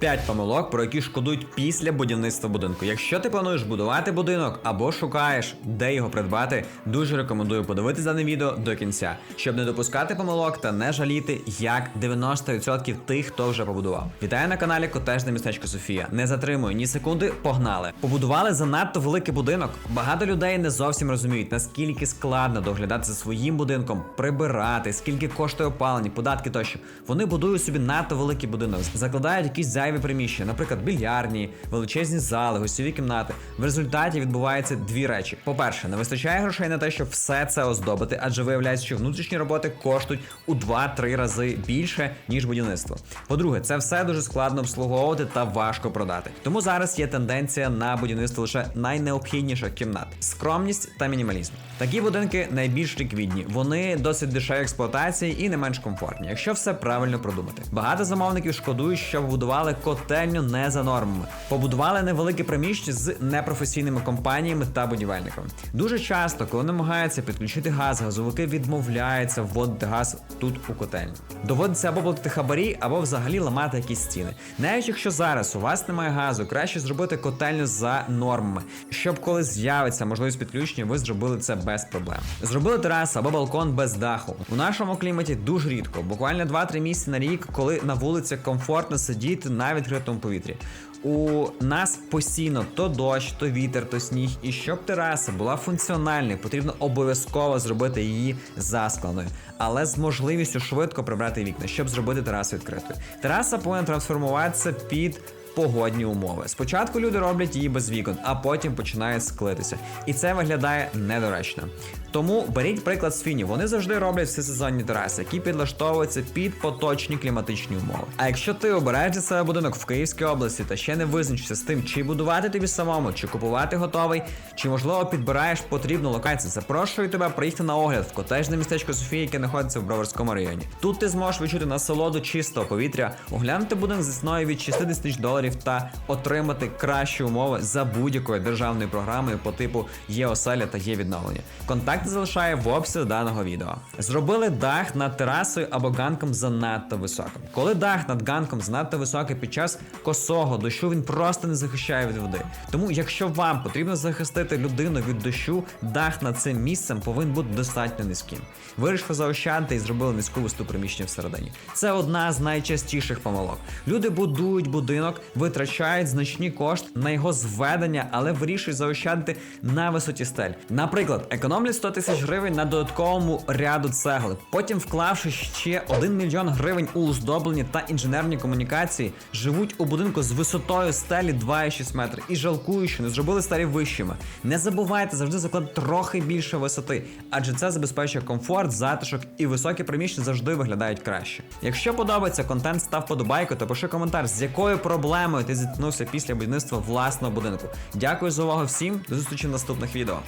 5 помилок, про які шкодують після будівництва будинку. Якщо ти плануєш будувати будинок або шукаєш, де його придбати, дуже рекомендую подивитися дане відео до кінця, щоб не допускати помилок та не жаліти, як 90% тих, хто вже побудував. Вітаю на каналі Котежне містечко Софія. Не затримую ні секунди, погнали. Побудували занадто великий будинок. Багато людей не зовсім розуміють, наскільки складно доглядати за своїм будинком, прибирати, скільки коштує опалення, податки тощо. Вони будують собі надто великий будинок, закладають якісь зайві приміщення, наприклад, більярдні, величезні зали, гостьові кімнати. В результаті відбуваються дві речі: по-перше, не вистачає грошей на те, щоб все це оздобити, адже виявляється, що внутрішні роботи коштують у 2-3 рази більше ніж будівництво. По-друге, це все дуже складно обслуговувати та важко продати. Тому зараз є тенденція на будівництво лише найнеобхідніших кімнат: скромність та мінімалізм. Такі будинки найбільш ліквідні, вони досить дешеві експлуатації і не менш комфортні, якщо все правильно продумати. Багато замовників шкодують, що побудували котельню не за нормами, побудували невелике приміщення з непрофесійними компаніями та будівельниками. Дуже часто, коли намагаються підключити газ, газовики відмовляються вводити газ тут у котельню. Доводиться або платити хабарі, або взагалі ламати якісь стіни. Навіть якщо зараз у вас немає газу, краще зробити котельню за нормами, щоб коли з'явиться можливість підключення, ви зробили це без проблем. Зробили терасу або балкон без даху. У нашому кліматі дуже рідко, буквально 2-3 місяці на рік, коли на вулиці комфортно сидіти на відкритому повітрі. У нас постійно то дощ, то вітер, то сніг. І щоб тераса була функціональною, потрібно обов'язково зробити її заскланою, але з можливістю швидко прибрати вікна, щоб зробити терасу відкритою. Тераса повинна трансформуватися під. Погодні умови. Спочатку люди роблять її без вікон, а потім починає склитися. І це виглядає недоречно. Тому беріть приклад з фінів. Вони завжди роблять всесезонні тераси, які підлаштовуються під поточні кліматичні умови. А якщо ти обираєш для себе будинок в Київській області та ще не визначишся з тим, чи будувати тобі самому, чи купувати готовий, чи можливо підбираєш потрібну локацію, запрошую тебе приїхати на огляд в котежне містечко Софія, яке знаходиться в Броварському районі. Тут ти зможеш відчути насолоду чистого повітря, оглянути будинок зі ціною від 60 тисяч доларів та отримати кращі умови за будь-якою державною програмою по типу є оселя та є відновлення. Контакти залишаю в описі даного відео. Зробили дах над терасою або ганком занадто високим. Коли дах над ганком занадто високий під час косого дощу, він просто не захищає від води. Тому, якщо вам потрібно захистити людину від дощу, дах над цим місцем повинен бути достатньо низьким. Вирішили заощадити і зробили низьку висоту приміщення всередині. Це одна з найчастіших помилок. Люди будують будинок, витрачають значні кошти на його зведення, але вирішують заощадити на висоті стель. Наприклад, економлять 100 тисяч гривень на додатковому ряду цегли, потім вклавши ще 1 мільйон гривень у оздоблення та інженерні комунікації, живуть у будинку з висотою стелі 2,6 метри і жалкують, що не зробили стелі вищими. Не забувайте завжди закладати трохи більше висоти, адже це забезпечує комфорт, затишок і високі приміщення завжди виглядають краще. Якщо подобається контент, став подобайку та пиши коментар, з якою проблемою ти зіткнувся після будівництва власного будинку. Дякую за увагу всім, до зустрічі в наступних відео.